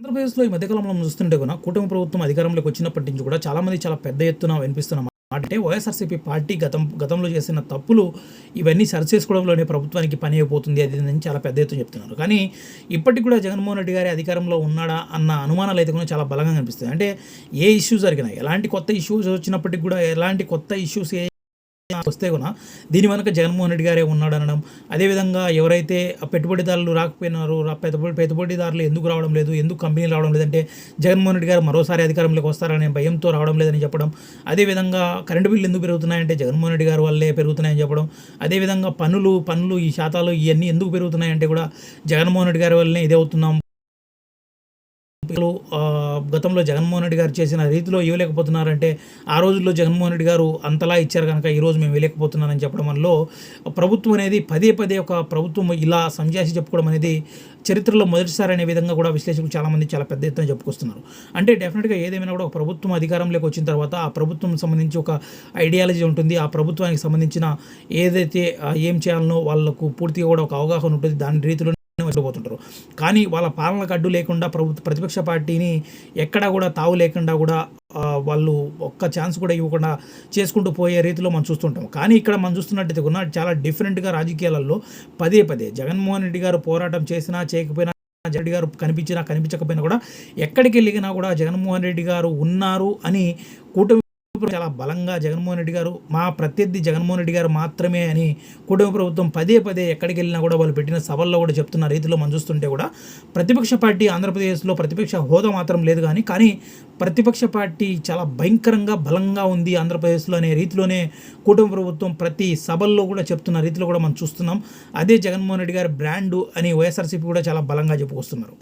ఆంధ్రప్రదేశ్లో ఈ మధ్యకాలంలో మనం చూస్తుంటే కూడా కూటమి ప్రభుత్వం అధికారంలోకి వచ్చినప్పటి నుంచి కూడా చాలామంది చాలా పెద్ద ఎత్తున వినిపిస్తున్న మాట అంటే వైఎస్ఆర్సీపీ పార్టీ గతం గతంలో చేసిన తప్పులు ఇవన్నీ సరి చేసుకోవడంలోనే ప్రభుత్వానికి పని అయిపోతుంది అది అని చాలా పెద్ద ఎత్తున చెప్తున్నారు. కానీ ఇప్పటికి కూడా జగన్మోహన్ రెడ్డి గారి అధికారంలో ఉన్నాడా అన్న అనుమానాలు అయితే కూడా చాలా బలంగా కనిపిస్తుంది అంటే ఏ ఇష్యూస్ జరిగినా ఎలాంటి కొత్త ఇష్యూస్ వచ్చినప్పటికి కూడా ఎలాంటి కొత్త ఇష్యూస్ ఏ వస్తే కూడా దీని వెనక జగన్మోహన్ రెడ్డి గారే ఉన్నాడు అనడం అదేవిధంగా ఎవరైతే పెట్టుబడిదారులు రాకపోయినారు పెట్టుబడి పెట్టుబడిదారులు ఎందుకు రావడం లేదు ఎందుకు కంపెనీలు రావడం లేదంటే జగన్మోహన్ రెడ్డి గారు మరోసారి అధికారంలోకి వస్తారనే భయంతో రావడం లేదని చెప్పడం అదేవిధంగా కరెంటు బిల్లు ఎందుకు పెరుగుతున్నాయంటే జగన్మోహన్ రెడ్డి గారు వల్లే పెరుగుతున్నాయని చెప్పడం అదేవిధంగా పన్నులు పన్నులు ఈ శాతాలు ఇవన్నీ ఎందుకు పెరుగుతున్నాయంటే కూడా జగన్మోహన్ రెడ్డి గారి వల్లనే ఇదే అవుతున్నాం. ఎంపీలు గతంలో జగన్మోహన్ రెడ్డి గారు చేసిన రీతిలో ఇవ్వలేకపోతున్నారంటే ఆ రోజుల్లో జగన్మోహన్ రెడ్డి గారు అంతలా ఇచ్చారు కనుక ఈరోజు మేము ఇవ్వలేకపోతున్నానని చెప్పడం వల్ల ప్రభుత్వం అనేది పదే పదే ఒక ప్రభుత్వం ఇలా సంజాసి చెప్పుకోవడం అనేది చరిత్రలో మొదటిసారి అనే విధంగా కూడా విశ్లేషకులు చాలామంది చాలా పెద్ద ఎత్తున చెప్పుకొస్తున్నారు. అంటే డెఫినెట్గా ఏదేమైనా కూడా ఒక ప్రభుత్వం అధికారంలోకి వచ్చిన తర్వాత ఆ ప్రభుత్వం సంబంధించి ఒక ఐడియాలజీ ఉంటుంది. ఆ ప్రభుత్వానికి సంబంధించిన ఏదైతే ఏం చేయాలనో వాళ్ళకు పూర్తిగా కూడా ఒక అవగాహన ఉంటుంది. దాని రీతిలో వెళ్ళిపోతుంటారు కానీ వాళ్ళ పాలనకు అడ్డు లేకుండా ప్రభుత్వ ప్రతిపక్ష పార్టీని ఎక్కడా కూడా తావు లేకుండా కూడా వాళ్ళు ఒక్క ఛాన్స్ కూడా ఇవ్వకుండా చేసుకుంటూ పోయే రీతిలో మనం చూస్తుంటాం. కానీ ఇక్కడ మనం చూస్తున్నట్టయితే కూడా చాలా డిఫరెంట్గా రాజకీయాలలో పదే పదే జగన్మోహన్ రెడ్డి గారు పోరాటం చేసినా చేయకపోయినా రెడ్డి గారు కనిపించినా కనిపించకపోయినా కూడా ఎక్కడికి వెళ్ళినా కూడా జగన్మోహన్ రెడ్డి గారు ఉన్నారు అని కూటమి ప్రభుత్వం చాలా బలంగా జగన్మోహన్ రెడ్డి గారు మా ప్రత్యర్థి జగన్మోహన్ రెడ్డి గారు మాత్రమే అని కూటమి ప్రభుత్వం పదే పదే ఎక్కడికి వెళ్ళినా కూడా వాళ్ళు పెట్టిన సభల్లో కూడా చెప్తున్న రీతిలో మనం చూస్తుంటే కూడా ప్రతిపక్ష పార్టీ ఆంధ్రప్రదేశ్లో ప్రతిపక్ష హోదా మాత్రం లేదు కానీ కానీ ప్రతిపక్ష పార్టీ చాలా భయంకరంగా బలంగా ఉంది ఆంధ్రప్రదేశ్లో అనే రీతిలోనే కూటమి ప్రభుత్వం ప్రతి సభల్లో కూడా చెప్తున్న రీతిలో కూడా మనం చూస్తున్నాం. అదే జగన్మోహన్ రెడ్డి గారి బ్రాండు అని వైఎస్ఆర్సీపీ కూడా చాలా బలంగా చెప్పుకొస్తున్నారు.